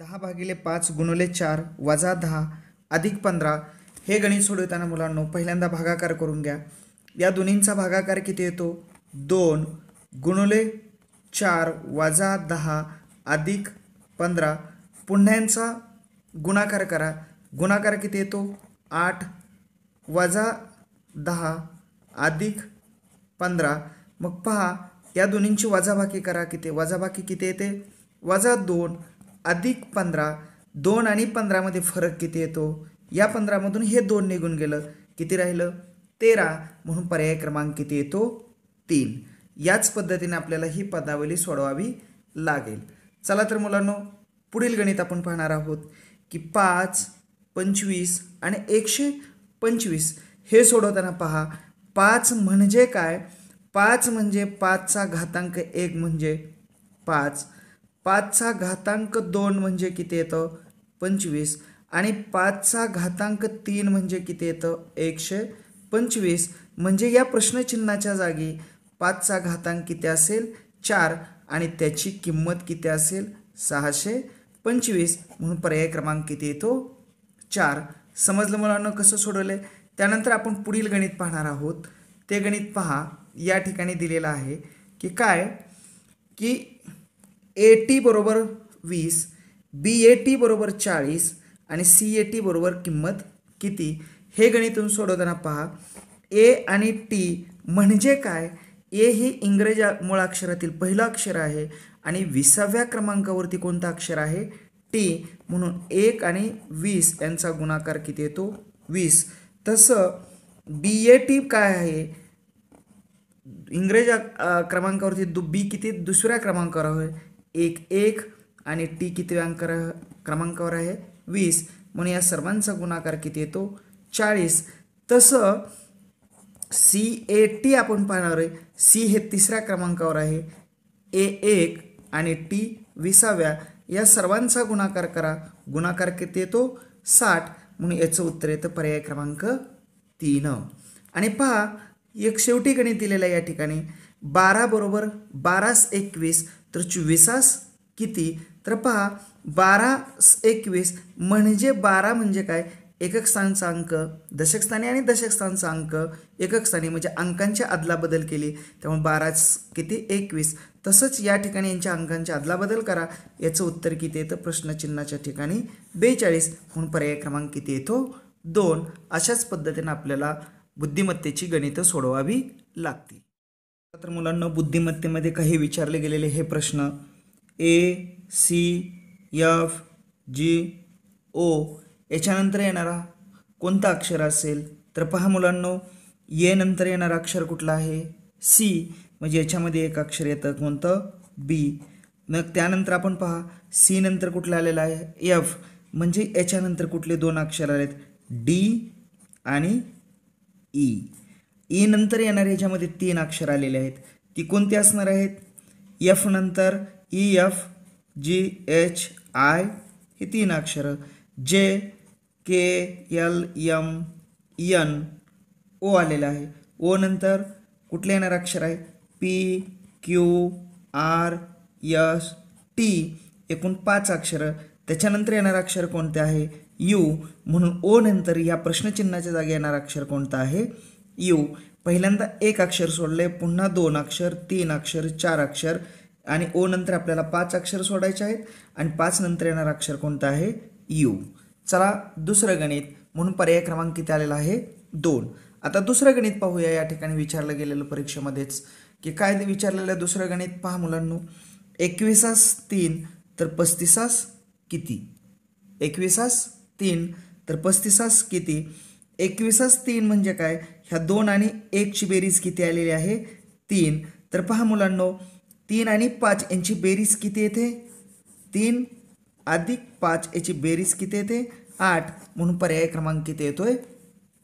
दहा भागिले पाच गुणले चार वजा दहा अधिक पंधरा हे गणित सोडवताना मुलांनो पहिल्यांदा भागाकार करून घ्या. या दोन्हींचा भागाकार किती येतो? दोन गुणले चार वजा दहा अधिक पंधरा. पुन्ह्यांचा गुणाकार करा. गुणाकार किती येतो? आठ वजा दहा अधिक पंधरा. मग पहा या दोन्हींची वजाबाकी करा किती? वजाबाकी किती येते? वजा दोन अधिक पंधरा दोन आणि पंधरामध्ये फरक किती येतो? या पंधरामधून हे दोन निघून गेलं. किती राहिलं? तेरा. म्हणून पर्याय क्रमांक किती येतो? तीन. याच पद्धतीने आपल्याला ही पदावली सोडवावी लागेल. चला तर मुलांनो पुढील गणित आपण पाहणार आहोत की पाच पंचवीस आणि एकशे पंचवीस हे सोडवताना पहा. पाच म्हणजे काय? पाच म्हणजे पाचचा घातांक एक म्हणजे पाच. पाचचा घातांक दोन म्हणजे किती येतं? पंचवीस. आणि पाचचा घातांक तीन म्हणजे किती येतं? एकशे पंचवीस. म्हणजे या प्रश्नचिन्हाच्या जागी पाचचा घातांक किती असेल? चार. आणि त्याची किंमत किती असेल? सहाशे पंचवीस. म्हणून पर्याय क्रमांक किती येतो? चार. समजलं मुलांना कसं सोडवलं त्यानंतर आपण पुढील गणित पाहणार आहोत. ते गणित पहा. या ठिकाणी दिलेलं आहे की काय? की ए टी बरोबर वीस बी ए टी बरोबर चाळीस आणि सी ए टी बरोबर किंमत किती? हे गणितून सोडवताना पहा. ए आणि टी म्हणजे काय? ए ही इंग्रजी मुळाक्षरातील पहिलं अक्षर आहे आणि विसाव्या क्रमांकावरती कोणतं अक्षर आहे? टी म्हणून एक आणि वीस यांचा गुणाकार किती येतो? वीस. तसं बी ए टी काय आहे? इंग्रज क्रमांकावरती दु बी किती? दुसऱ्या क्रमांकावर आहे. एक एक आणि टी किती अंकर क्रमांकावर आहे. वीस म्हणून या सर्वांचा गुणाकार किती येतो? चाळीस. तसं सी ए टी आपण पाहणार आहे. सी हे तिसऱ्या क्रमांकावर आहे. ए एक आणि टी विसाव्या. या सर्वांचा गुणाकार करा. गुणाकार किती येतो? साठ. म्हणून याचं उत्तर येतं पर्याय क्रमांक तीन. आणि पहा एक शेवटी गणित दिलेलं आहे या ठिकाणी. बारा बरोबर बारास एकवीस. तर चोवीसास किती? तर पहा बारा एकवीस म्हणजे बारा म्हणजे काय? एकक स्थानचा अंक दशकस्थानी आणि दशकस्थानचा अंक. एकक स्थानी म्हणजे अंकांची अदलाबदल केली. त्यामुळे बारा किती? एकवीस. तसंच या ठिकाणी यांच्या अंकांची अदलाबदल करा. याचं उत्तर किती येतं? प्रश्नचिन्हाच्या ठिकाणी बेचाळीस. म्हणून पर्याय क्रमांक किती येतो? दोन. अशाच पद्धतीनं आपल्याला बुद्धिमत्तेची गणितं सोडवावी लागतील. तर मुलांना बुद्धिमत्तेमध्ये काही विचारले गेलेले हे प्रश्न ए सी एफ जी ओ याच्यानंतर येणारा कोणता अक्षर असेल? तर पहा मुलांनो ये नंतर येणारा अक्षर कुठला आहे? सी म्हणजे याच्यामध्ये एक अक्षर येतं कोणतं? बी मग त्यानंतर आपण पहा सी नंतर कुठलं आलेलं आहे? एफ म्हणजे याच्यानंतर कुठले दोन अक्षर आलेत? डी आणि ई ई नंतर येणार ह्याच्यामध्ये तीन अक्षर आलेले आहेत. ती कोणती असणार आहेत? एफ नंतर E F G H I ही तीन अक्षरं. J K L M N O आलेलं आहे. ओ नंतर कुठले येणार अक्षर आहे? P Q R S T एकूण पाच अक्षरं. त्याच्यानंतर येणार अक्षर कोणते आहे? यू म्हणून ओ नंतर या प्रश्नचिन्हाच्या जागी येणार अक्षर कोणतं आहे? यू पहिल्यांदा एक अक्षर सोडले पुन्हा दोन अक्षर तीन अक्षर चार अक्षर. आणि ओ नंतर आपल्याला पाच अक्षर सोडायचे आहेत. आणि पाच नंतर येणारं अक्षर कोणतं आहे? यू. चला दुसरं गणित. म्हणून पर्याय क्रमांक किती आलेला आहे दोन. आता दुसरं गणित पाहूया. या ठिकाणी विचारलं गेलेलं परीक्षेमध्येच. की काय विचारलेलं दुसरं गणित? पहा मुलांनो. एकविसास तीन तर पस्तीसास किती? एकविसास तीन तर पस्तीसास किती? एकविसास तीन म्हणजे काय? ह्या दोन आणि एकची बेरीज किती आलेली आहे? तीन. तर पहा मुलांनो तीन आणि पाच यांची बेरीज किती येते? तीन अधिक पाच याची बेरीज किती येते? आठ. म्हणून पर्याय क्रमांक किती येतोय?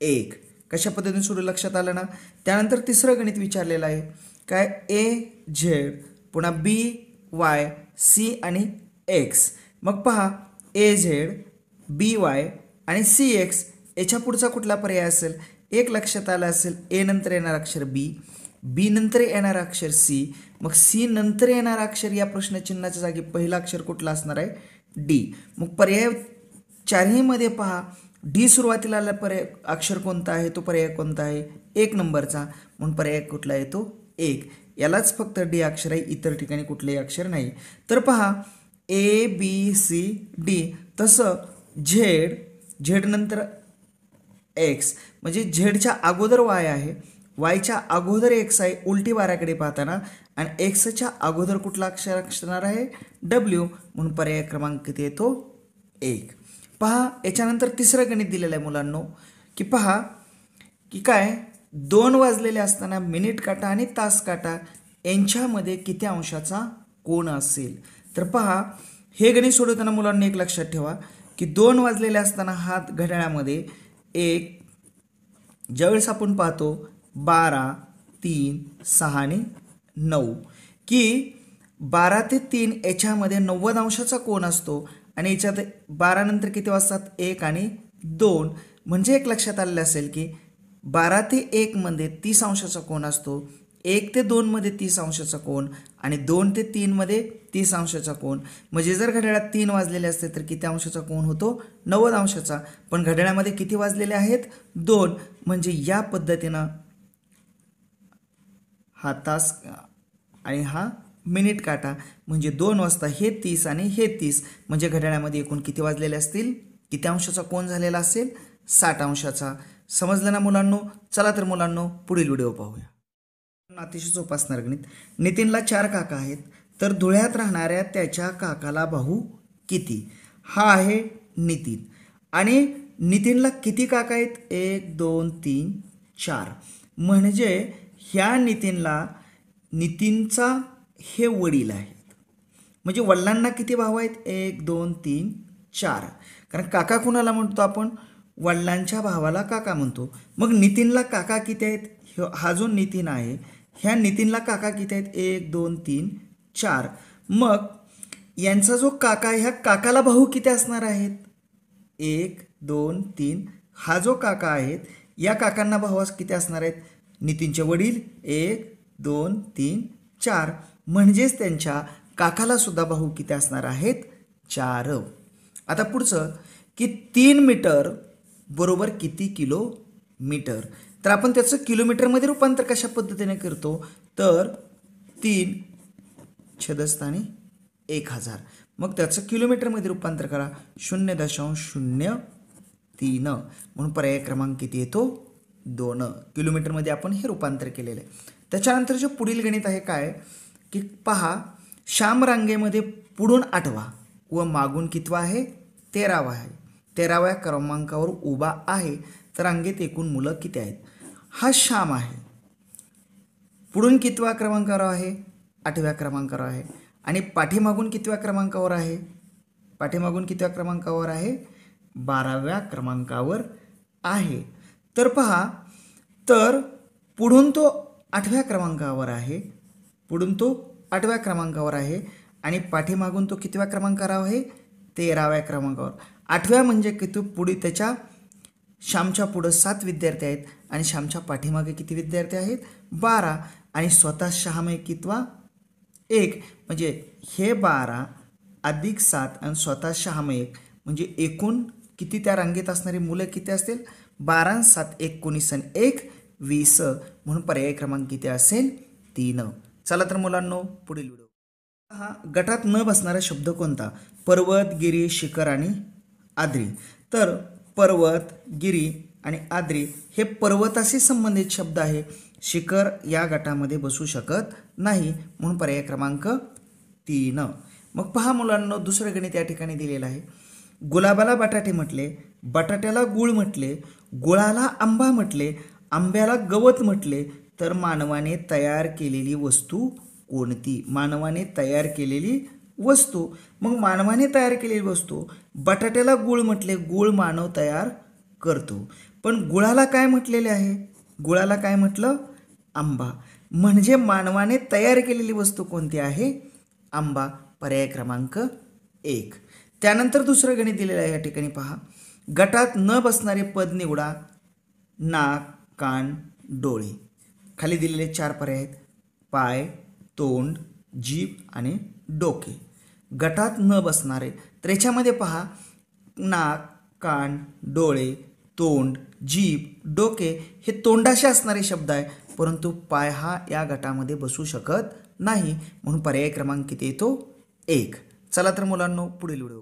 एक. कशा पद्धतीने सुरू लक्षात आलं ना? त्यानंतर तिसरं गणित विचारलेलं आहे. काय? A Z. पुन्हा बी वाय सी आणि एक्स. मग पहा ए झेड बी वाय आणि सी एक्स याच्या पुढचा कुठला पर्याय असेल? एक लक्षात आलं असेल ए नंतर येणार अक्षर बी बी नंतर येणार अक्षर सी मग सी नंतर येणार अक्षर या प्रश्नचिन्हाच्या जागी पहिला अक्षर कुठला असणार आहे? डी. मग पर्याय चारहीमध्ये पहा डी सुरुवातीला आला पर्याय अक्षर कोणता आहे? तो पर्याय कोणता आहे? एक नंबरचा. म्हणून पर्याय कुठला आहे? तो एक. यालाच फक्त डी अक्षर आहे इतर ठिकाणी कुठलेही अक्षर नाही. तर पहा ए बी सी डी. तसं झेड झेड नंतर एक्स म्हणजे झेडच्या अगोदर वाय आहे. वायच्या अगोदर एक्स आहे उलटी वाऱ्याकडे पाहताना. आणि एक्सच्या अगोदर कुठला अक्षर असणार आहे? डब्ल्यू म्हणून पर्याय क्रमांक किती येतो एक. पहा याच्यानंतर तिसरं गणित दिलेलं आहे मुलांनो. की पहा की काय? दोन वाजलेले असताना मिनिट काटा आणि तास काटा यांच्यामध्ये किती अंशाचा कोण असेल? तर पहा हे गणित सोडवताना मुलांनी एक लक्षात ठेवा की दोन वाजलेले असताना हात घड्याळामध्ये एक ज्यावेळेस आपण पाहतो बारा तीन सहा आणि नऊ की बारा ते तीन याच्यामध्ये नव्वद अंशाचा कोण असतो आणि याच्यात बारानंतर किती वाजतात? एक आणि दोन. म्हणजे एक लक्षात आलेलं असेल की बारा ते एकमध्ये तीस अंशाचा कोण असतो. एक ते दोनमध्ये तीस अंशाचा कोण आणि दोन ते तीनमध्ये तीस अंशाचा कोण म्हणजे जर घड्याळात तीन वाजलेले असते तर किती अंशाचा कोण होतो? नव्वद अंशाचा. पण घड्याळामध्ये किती वाजलेले आहेत? दोन. म्हणजे या पद्धतीनं हा तास आणि हा मिनिट काटा. म्हणजे दोन वाजता हे तीस आणि हे तीस. म्हणजे घड्याळामध्ये एकूण किती वाजलेले असतील? किती अंशाचा कोण झालेला असेल? साठ अंशाचा. समजलं ना मुलांनो? चला तर मुलांनो पुढील व्हिडिओ पाहूया. अतिशय जोपासणार गणित. नितीनला चार काका आहेत तर धुळ्यात राहणाऱ्या त्याच्या काकाला भाऊ किती? हा आहे नितीन. आणि नितीनला किती काका आहेत? एक दोन तीन चार. म्हणजे ह्या नितीनला नितीनचा हे वडील आहेत. म्हणजे वडिलांना किती भाऊ आहेत? एक दोन तीन चार. कारण काका कुणाला म्हणतो आपण? वडिलांच्या भावाला काका म्हणतो. मग नितीनला काका किती आहेत? हा जो नितीन आहे ह्या नितीनला काका किती आहेत. एक दोन तीन चार. मग यांचा जो काका ह्या काकाला भाऊ किती असणार आहेत? एक दोन तीन. हा जो काका आहेत या काकांना भाऊ किती असणार आहेत? नितीनचे वडील. एक दोन तीन चार. म्हणजेच त्यांच्या काकाला सुद्धा भाऊ किती असणार आहेत? चार. आता पुढचं की तीन मीटर बरोबर किती किलो मीटर तर आपण त्याचं किलोमीटरमध्ये रूपांतर कशा पद्धतीने करतो? तर तीन छदस्थानी एक हजार. मग त्याचं किलोमीटरमध्ये रूपांतर करा. शून्य दशांश शून्य तीन. म्हणून पर्याय क्रमांक किती येतो? दोन. किलोमीटरमध्ये आपण हे रूपांतर केलेलं आहे. त्याच्यानंतर जे पुढील गणित आहे काय? की पहा श्याम रांगेमध्ये पुढून आठवा व मागून कितवा आहे? तेरावा आहे. तेराव्या क्रमांकावर उभा आहे. तर रांगेत एकूण मुलं किती आहेत? हा श्याम आहे. पुढून कितव्या क्रमांकावर आहे? आठव्या क्रमांकावर आहे. आणि पाठीमागून कितव्या क्रमांकावर आहे? पाठीमागून कितव्या क्रमांकावर आहे? बाराव्या क्रमांकावर आहे. तर पहा तर पुढून तो आठव्या क्रमांकावर आहे. पुढून तो आठव्या क्रमांकावर आहे. आणि पाठीमागून तो कितव्या क्रमांकावर आहे? तेराव्या क्रमांकावर. आठव्या म्हणजे किती? पुढे त्याच्या श्यामच्या पुढं सात विद्यार्थी आहेत आणि श्यामच्या पाठीमागे किती विद्यार्थी आहेत? बारा. आणि स्वतः शहामय कितवा? एक. म्हणजे हे बारा अधिक सात आणि स्वतः शहामय एक. म्हणजे एकूण किती त्या रांगेत असणारी मुलं किती असतील? बारा सात एकोणीस आणि एक वीस. म्हणून पर्याय क्रमांक किती असेल? तीन. चला तर मुलांनो पुढील व्हिडिओ. हा गटात न बसणारा शब्द कोणता? पर्वत गिरी शिखर आणि आद्री. तर पर्वत गिरी आणि आद्री हे पर्वताशी संबंधित शब्द आहे. शिखर या गटामध्ये बसू शकत नाही. म्हणून पर्याय क्रमांक तीन. मग पहा मुलांना दुसरं गणित या ठिकाणी दिलेलं आहे. गुलाबाला बटाटे म्हटले बटाट्याला गुळ म्हटले गुळाला आंबा म्हटले आंब्याला गवत म्हटले तर मानवाने तयार केलेली वस्तू कोणती? मानवाने तयार केलेली वस्तू. मग मानवाने तयार केलेली वस्तू. बटाट्याला गुळ म्हटले गुळ मानव तयार करतो. पण गुळाला काय म्हटलेले आहे? गुळाला काय म्हटलं? आंबा. म्हणजे मानवाने तयार केलेली वस्तू कोणती आहे? आंबा. पर्याय क्रमांक एक. त्यानंतर दुसरं गणित दिलेलं आहे या ठिकाणी पहा. गटात न बसणारे पद निवडा. नाक कान डोळे. खाली दिलेले चार पर्याय आहेत. पाय तोंड जीभ आणि डोके. गटात न बसणारे. त्रेच्यामध्ये पहा नाक कान डोळे तोंड जीभ डोके हे तोंडाशी असणारे शब्द आहे परंतु पाय हा या गटामध्ये बसू शकत नाही. म्हणून पर्याय क्रमांक किती येतो? एक. चला तर मुलांनो पुढील व्हिडिओ